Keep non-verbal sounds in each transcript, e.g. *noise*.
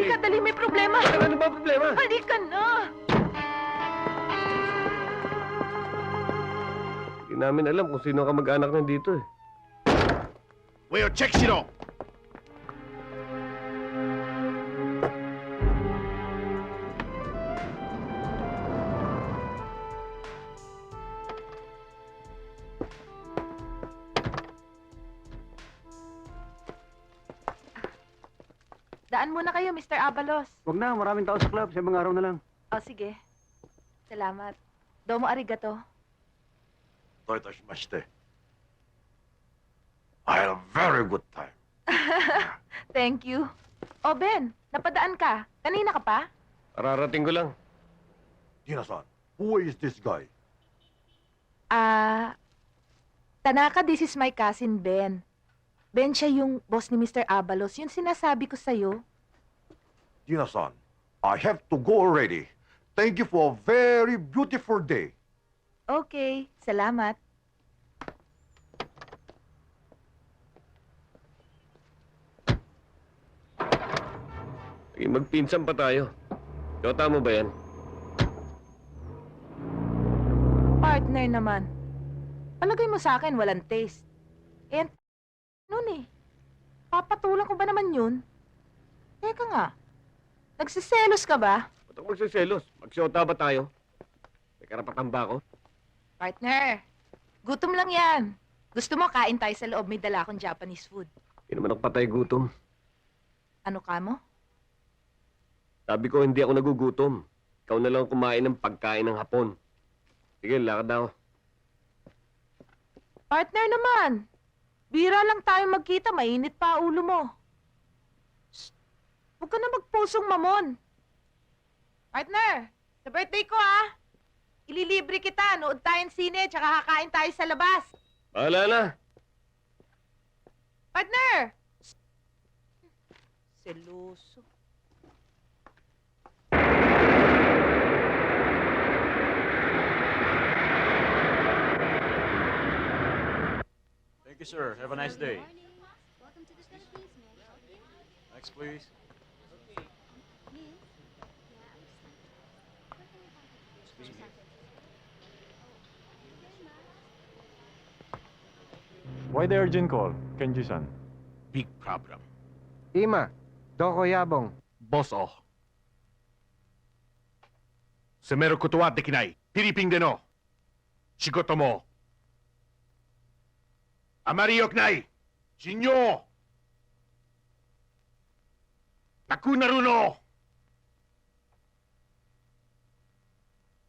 Dali ka, dali. May problema. Ano ba problema? Halika na. Hindi namin alam kung sino ka mag-anak nandito eh. Well, check it out. Daan muna kayo, Mr. Abalos. Huwag na, maraming tao sa club. Sa mga araw na lang. O, oh, sige. Salamat. Domo arigato. Doitashimashite. I had a very good time. *laughs* Thank you. O, oh, Ben, napadaan ka. Kanina ka pa? Ararating ko lang. Dinasan, who is this guy? Ah, Tanaka, this is my cousin Ben. Ben siya yung boss ni Mr. Abalos. Yun sinasabi ko sa'yo. Tina-san I have to go already Thank you for a very beautiful day Okay, salamat. Magpinsan pa tayo. Yota mo ba yan? Partner naman. Palagay mo sa akin, walang taste. Eh, nun eh. Papatulan ko ba naman yun? Teka nga. Nagsiselos ka ba? Ba't ako magsiselos? Magsyota ba tayo? May karapatan ba ako? Partner, gutom lang yan. Gusto mo kain tayo sa loob, may dala akong Japanese food. Hindi naman ako patay gutom. Ano ka mo? Sabi ko, hindi ako nagugutom. Ikaw na lang kumain ng pagkain ng hapon. Sige, lakad na ako. Partner naman. Bira lang tayo magkita, mainit pa ulo mo. Shh! Huwag ka na magpusong mamon. Partner, sa birthday ko ah. Ililibre kita, nood tayong sine, tsaka kakain tayo sa labas. Bahala na. Partner! Seloso. you, sir. Have a nice day. Welcome to the Next, please. Excuse me. Why the urgent call, Kenji-san? Big problem. Ima, Doko Yabong. Boss o. Semero kutowa dekinai. Piriping deno. Shigoto mo あまり良くない信用なくなるの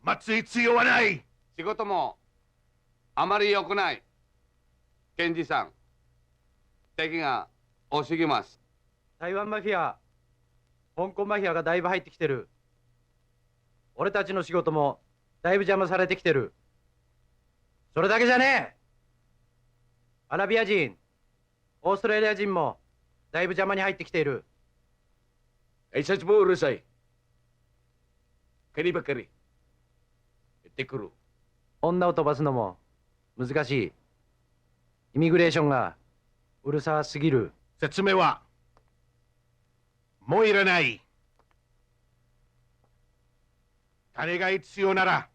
待つ必要はない仕事もあまり良くない。検事さん、敵が多すぎます。台湾マフィア、香港マフィアがだいぶ入ってきてる。俺たちの仕事もだいぶ邪魔されてきてる。それだけじゃねえアラビア人、オーストラリア人もだいぶ邪魔に入ってきている。Ay, sas mo urusay. Kani ba kari? Itikuro. 女を飛ばすのも難しい。イミグレーションがうるさすぎる。説明はもういらない金が必要なら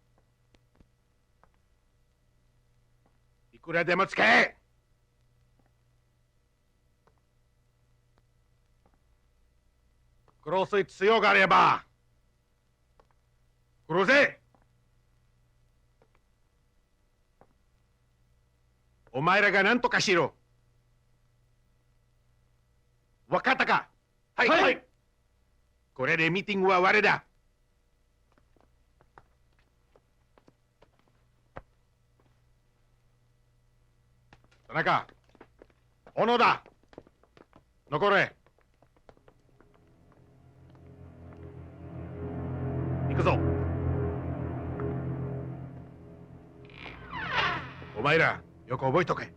いくらでも使え殺す必要があれば。殺せお前らが何とかしろ。わかったか？はい、これでミーティングは終わりだ。田中小野田残れ行くぞ。お前らよく覚えとけ。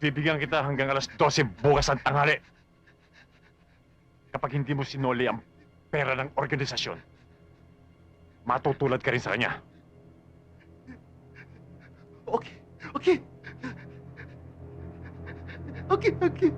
Bibigyan kita hanggang alas 12 bukas ang tanghali. Kapag hindi mo sinoli ang pera ng organisasyon, matutulad ka rin sa kanya. Okay, okay. Okay, okay.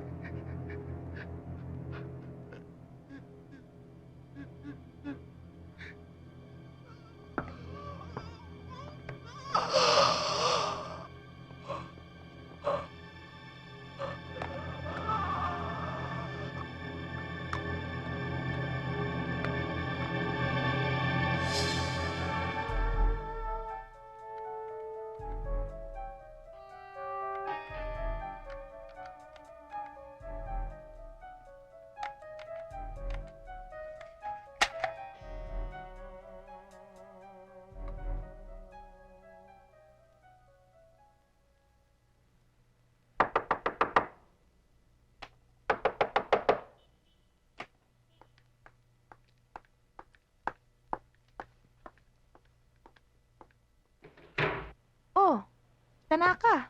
Tanaka.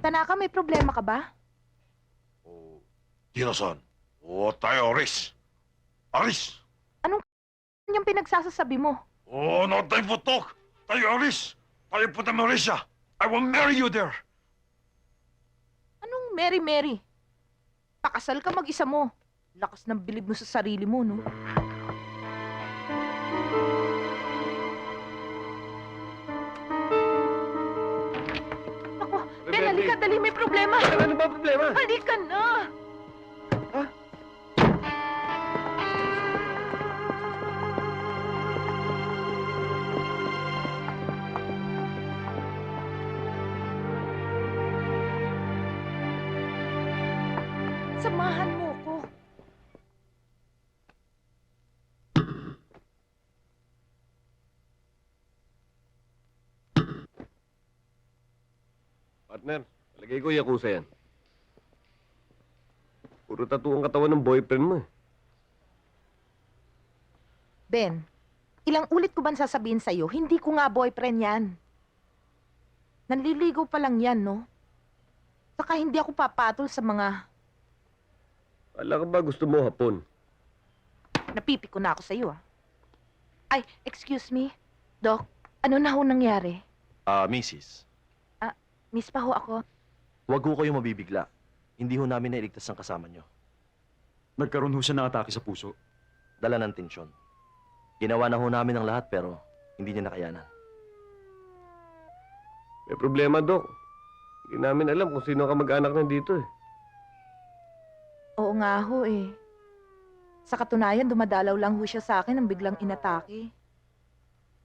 Tanaka, may problema ka ba? Oh, Dino-san. Oh, tayo, Aris. Aris! Ano *laughs* yung pinagsasasabi mo? Oh, no time for talk. Tayo, Aris. Tayo punta Malaysia. I will marry you there. Anong Mary Mary? Pakasal ka mag-isa mo. Lakas ng bilib mo sa sarili mo, no? Halika, dali, may problema. Ano ba problema? Halika na! Samahan mo ko. Partner, palagay ko yakuza yan. Puro tattoo ang katawan ng boyfriend mo eh. Ben, ilang ulit ko ba sasabihin sa'yo, hindi ko nga boyfriend yan. Nanliligaw pa lang yan, no? Saka hindi ako papatol sa mga Kala ka ba gusto mo hapon? napipiko na ako sa'yo, ah. Ay, excuse me. Doc, ano na ho nangyari? Ah, Mrs. Miss pa ho ako. Huwag ho kayong mabibigla. Hindi ho namin nailigtas ang kasama nyo. Nagkaroon ho siya ng atake sa puso. Dala ng tensyon. Ginawa na ho namin ang lahat pero hindi niya nakayanan. May problema, Dok. Hindi namin alam kung sino ka mag-anak nandito eh. Oo nga ho, eh. Sa katunayan, dumadalaw lang ho siya sa akin nang biglang inatake.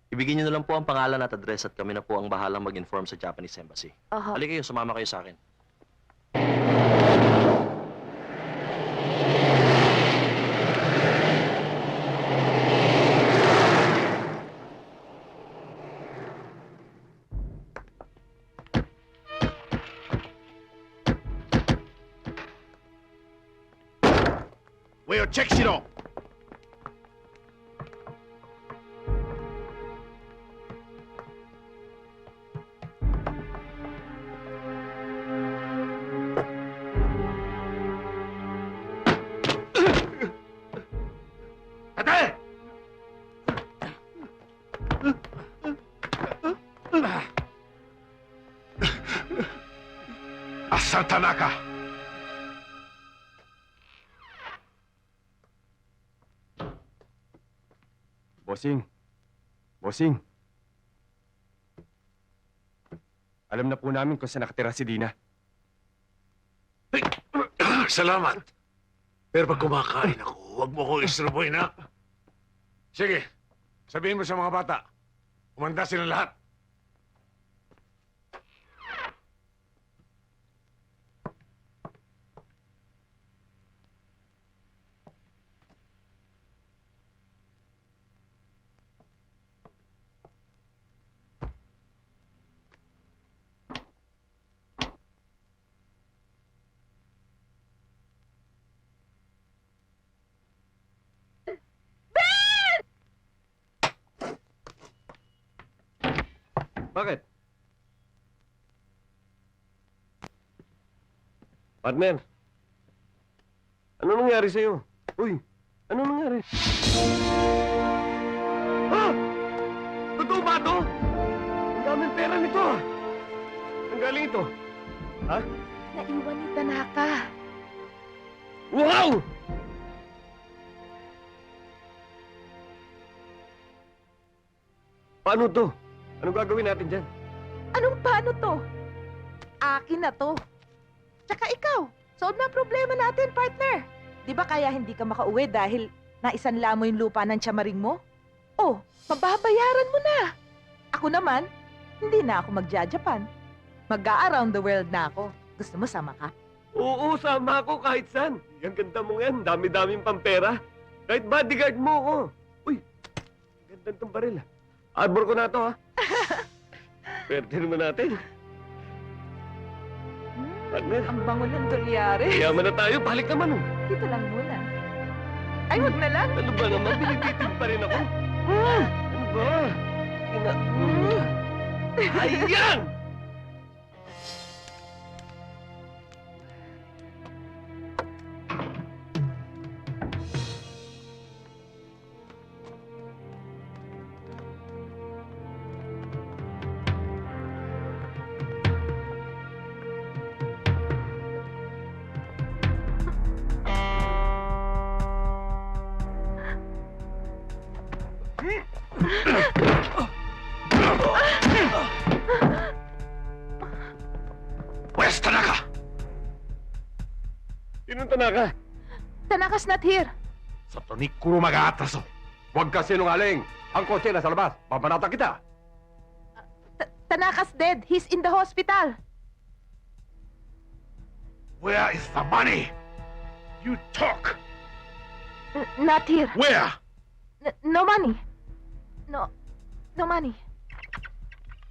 Ibigin niyo na lang po ang pangalan at address at kami na po ang bahalang mag-inform sa Japanese Embassy. Aha. Halika kayo, sumama kayo sa akin. Well, check it out. Asa Tanaka? Bossing. Bossing. Alam na po namin kung saan nakatira si Dina. *clears throat* Salamat. Pero pag kumakain ako, huwag mo akong istroboy na. Sige, sabihin mo sa mga bata, umanda sila lahat. Bakit? Partner, ano nangyari sa'yo? Uy, ano nangyari? Ah! Totoo ba ito? Ang daming pera nito ah! Ang galing ito? Naiwan ni Tanaka. Wow! Paano to? Anong gagawin natin dyan? Anong paano to? Akin na to. Tsaka ikaw, solve na ang problema natin, partner. Di ba kaya hindi ka makauwi dahil naisanla mo yung lupa ng tsamaring mo? Oh, mababayaran mo na. Ako naman, hindi na ako magja-Japan. Mag-a-around the world na ako. Gusto mo sama ka? Oo, sama ako kahit saan. Ang ganda mo yan. Dami-daming pampera. Kahit bodyguard mo ako. Uy, ganda itong baril ah. Arbor ko na to ha. Pwerte naman natin. Partner, Ang bango ng dolyare. yaman na tayo. Balik naman oh. Dito lang muna. Ay, wag na lang. Ano ba naman? Binibitin pa rin ako. Ano ba? Ina... Ayan! Tanaka? Tanaka's not here. Sa tunig kuro mag-aatraso. Huwag ka sinungaling. Ang kotse na sa labas. Babanatan kita. Ta- Tanaka's dead. He's in the hospital. Where is the money? You talk. N- not here. Where? N- no money. No, no money.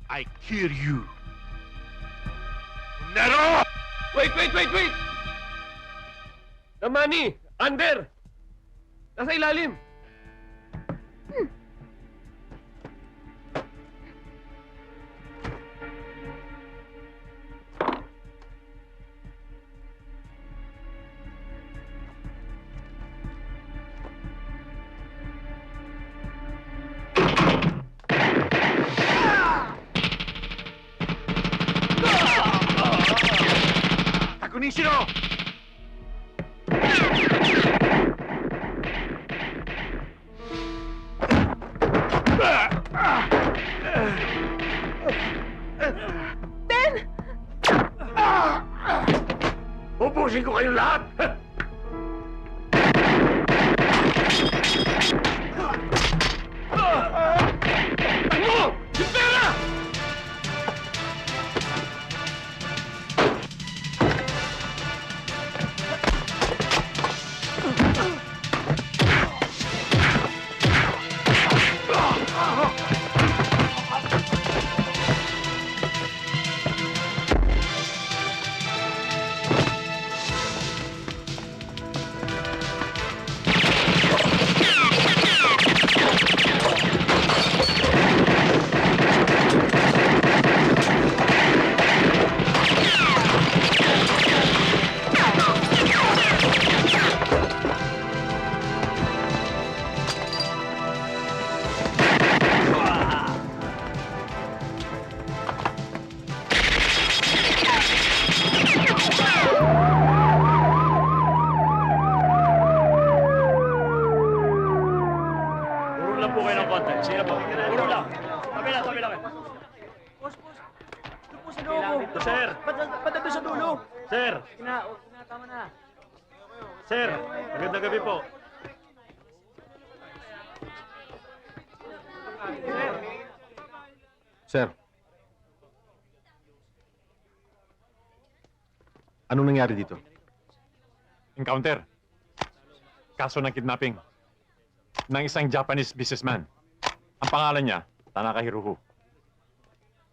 I kill you. Nero! Wait, wait, wait, wait! The money! Under! Nasa ilalim! Ben! Ubusin ko kayong lahat! Sir. Anong nangyari dito? Encounter. Kaso ng kidnapping ng isang Japanese businessman. Ang pangalan niya, Tanaka Hirohu.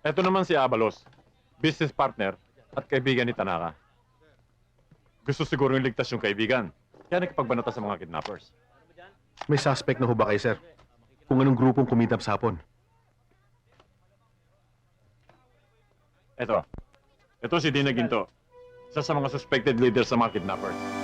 Ito naman si Abalos, business partner at kaibigan ni Tanaka. Gusto siguro yung ligtas yung kaibigan. Kaya nakipagbanata sa mga kidnappers. May suspect na ho ba kayo, sir? Kung anong grupong kumidnap sa hapon? Ito. Ito si Dina Ginto. Isa sa mga suspected leaders sa mga kidnappers.